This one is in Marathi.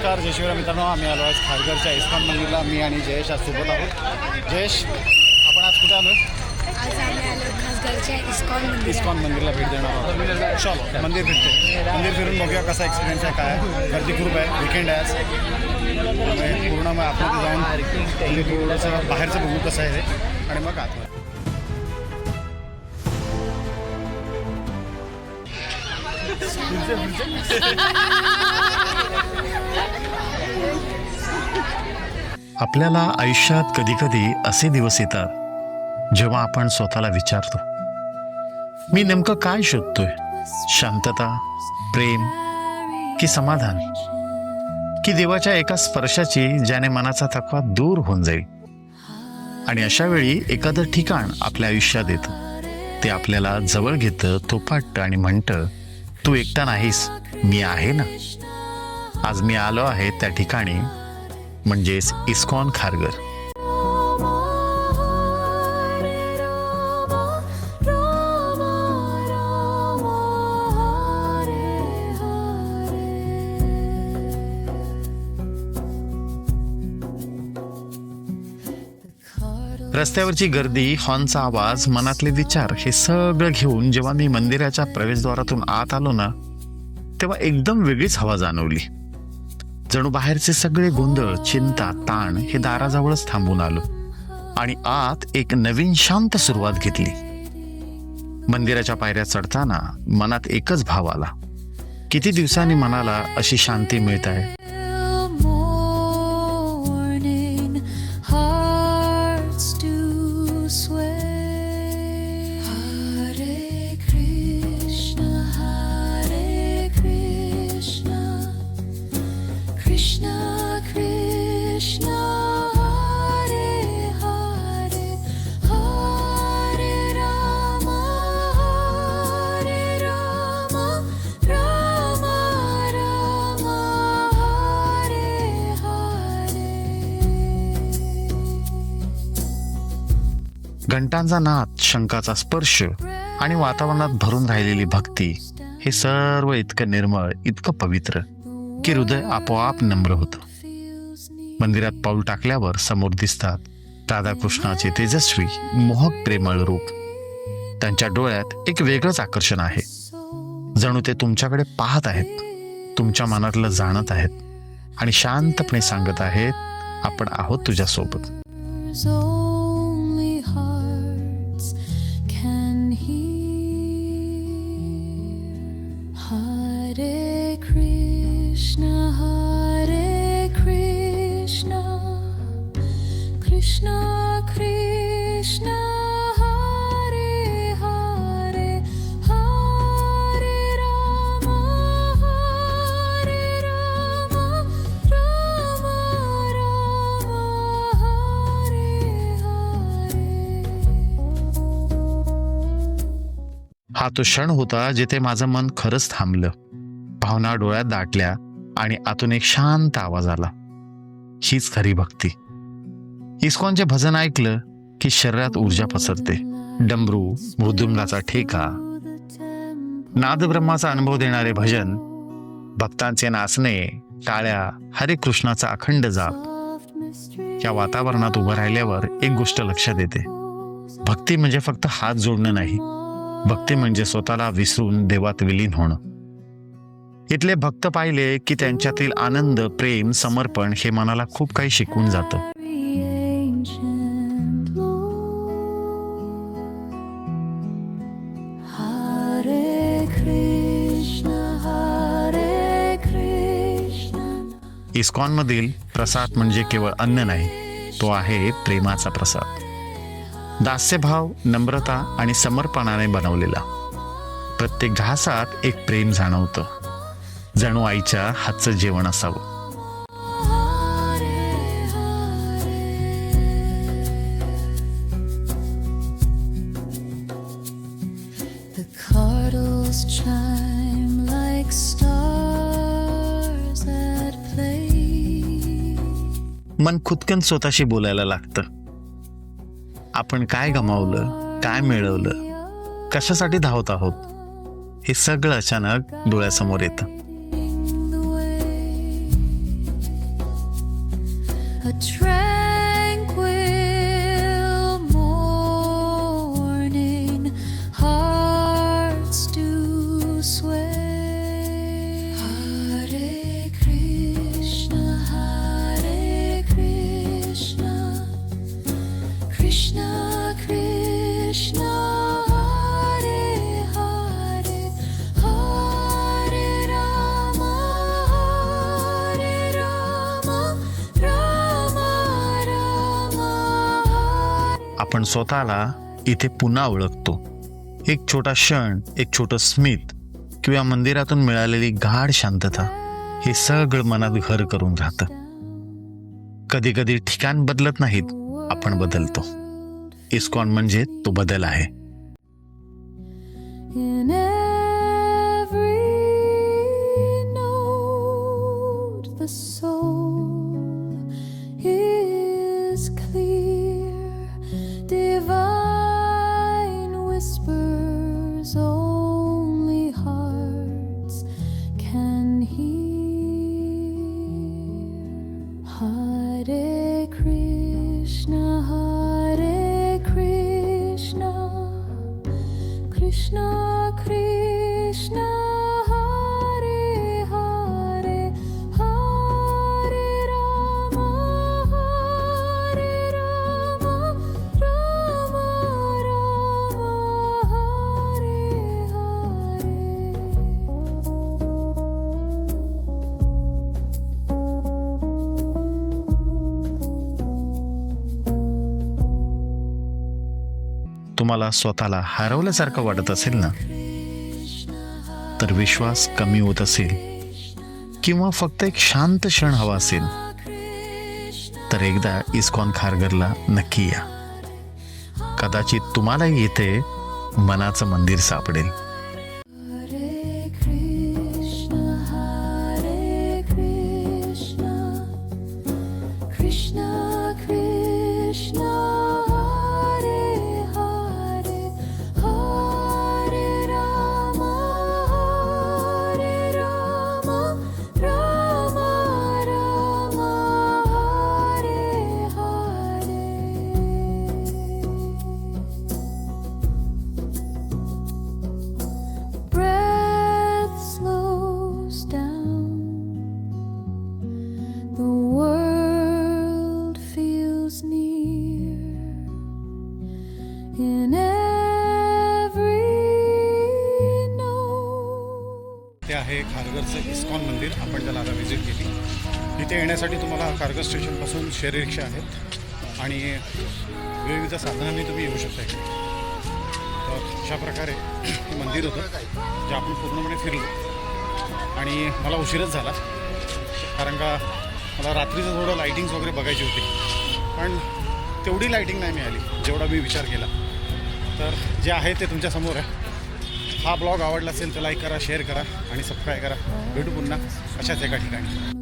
नमस्कार जय शिवराय मित्रांनो आम्ही आलो आज खारघरच्या इस्कॉन मंदिरला. मी आणि जयेश आज सोबत आहोत. जयेश आपण आज कुठे आलो आज आम्ही आलो खासदारच्या इस्कॉन इस्कॉन मंदिरला भेट देणार आहोत. चलो मंदिर भेटते मंदिर फिरून बघूया कसा एक्सपिरियन्स आहे काय आहे. गर्दी खूप आहे विकेंड आहे आज. त्यामुळे पूर्ण मग आपण जाऊन म्हणजे थोडंसं बाहेरचं बघू कसं आहे ते. आणि मग आत आपल्याला आयुष्यात कधीकधी असे दिवस येतात जेव्हा आपण स्वतःला विचारतो मी नेमकं काय शोधतोय? शांतता प्रेम की समाधान? की देवाच्या एका स्पर्शाची ज्याने मनाचा थकवा दूर होऊन जाईल? आणि अशा वेळी एखादं ठिकाण आपल्या आयुष्यात येतं. ते आपल्याला जवळ घेतं थोपाटतं आणि म्हणतं तू एकटा नाहीस मी आहे ना? आज मी आलो आहे त्या ठिकाणी म्हणजेच इस्कॉन खारघर. रस्त्यावरची गर्दी हॉर्नचा आवाज मनातले विचार हे सगळं घेऊन जेव्हा मी मंदिराच्या प्रवेशद्वारातून आत आलो ना तेव्हा एकदम वेगळीच हवा जाणवली. जणू बाहेरचे सगळे गोंधळ चिंता ताण हे दाराजवळच थांबून आलो. आणि आत एक नवीन शांत सुरुवात घेतली. मंदिराच्या पायऱ्या चढताना मनात एकच भाव आला. किती दिवसांनी मनाला अशी शांती मिळत आहे? घंटांचा नाद शंकाचा स्पर्श आणि वातावरणात भरून राहिलेली भक्ती हे सर्व इतकं निर्मळ इतकं पवित्र की हृदय आपोआप नम्र होतं. मंदिरात पाऊल टाकल्यावर समोर दिसतात राधाकृष्णाचे तेजस्वी मोहक प्रेमळ रूप. त्यांच्या डोळ्यात एक वेगळंच आकर्षण आहे. जणू ते तुमच्याकडे पाहत आहेत तुमच्या मनातलं जाणत आहेत आणि शांतपणे सांगत आहेत आपण आहोत तुझ्यासोबत. Hare Krishna, Hare Krishna, Krishna Krishna, Hare Hare, Hare Rama, Hare Rama, Rama Rama, Hare Hare. हा तो क्षण होता जिथे माझं मन खरंच थांबलं भावना डोळ्यात दाटल्या आणि आतून एक शांत आवाज आला. हीच खरी भक्ती. इस्कॉनचे भजन ऐकलं की शरीरात ऊर्जा पसरते. डमरू मृदुंगाचा ठेका. नादब्रह्माचा अनुभव देणारे भजन भक्तांचे नाचणे टाळ्या हरे कृष्णाचा अखंड जाप या वातावरणात उभं राहिल्यावर एक गोष्ट लक्षात येते. भक्ती म्हणजे फक्त हात जोडणं नाही. भक्ती म्हणजे स्वतःला विसरून देवात विलीन होणं. इथले भक्त पाहिले की त्यांच्यातील आनंद प्रेम समर्पण हे मनाला खूप काही शिकवून जातं ancient Lord. Hare Krishna, Hare Krishna. ISKCON मधील प्रसाद म्हणजे केवळ अन्न नाही तो आहे प्रेमाचा प्रसाद दास्यभाव नम्रता आणि समर्पणाने बनवलेला प्रत्येक घासात एक प्रेम जाणवतं जणू आईच्या हातचं जेवण असावं. मन खुदकन स्वतःशी बोलायला लागतं. आपण काय गमावलं काय मिळवलं कशासाठी धावत आहोत हे सगळं अचानक डोळ्यासमोर येतं. treasure. आपण स्वतःला इथे पुन्हा ओळखतो. एक छोटा क्षण एक छोटं स्मित किंवा मंदिरातून मिळालेली गाढ शांतता हे सगळं मनात घर करून राहतं. कधी कधी ठिकाण बदलत नाहीत आपण बदलतो. इस्कॉन म्हणजे तो बदल आहे. Krishna Krishna. तुम्हाला स्वतःला हरवल्यासारखं वाटत असेल ना? तर विश्वास कमी होत असेल किंवा फक्त एक शांत क्षण हवा असेल तर एकदा इस्कॉन खारगरला नक्की या. कदाचित तुम्हालाही इथे मनाचं मंदिर सापडेल. मंदिर आपण त्याला आता व्हिजिट केली इथे येण्यासाठी तुम्हाला कारगर स्टेशनपासून शेअर रिक्षा आहेत. आणि विविध साधनांनी तुम्ही येऊ शकता इकडे तर अशा प्रकारे हे मंदिर होतं जे आपण पूर्णपणे फिरलो. आणि मला उशीरच झाला कारण का मला रात्रीचं थोडं लाईटिंग्स वगैरे बघायची होती. पण तेवढी लाईटिंग नाही मिळाली जेवढा मी विचार केला. तर जे आहे ते तुमच्यासमोर आहे. हा ब्लॉग आवडला असेल तर लाईक करा शेअर करा आणि सबस्क्राईब करा. भेटू पुन्हा अशाच एका ठिकाणी.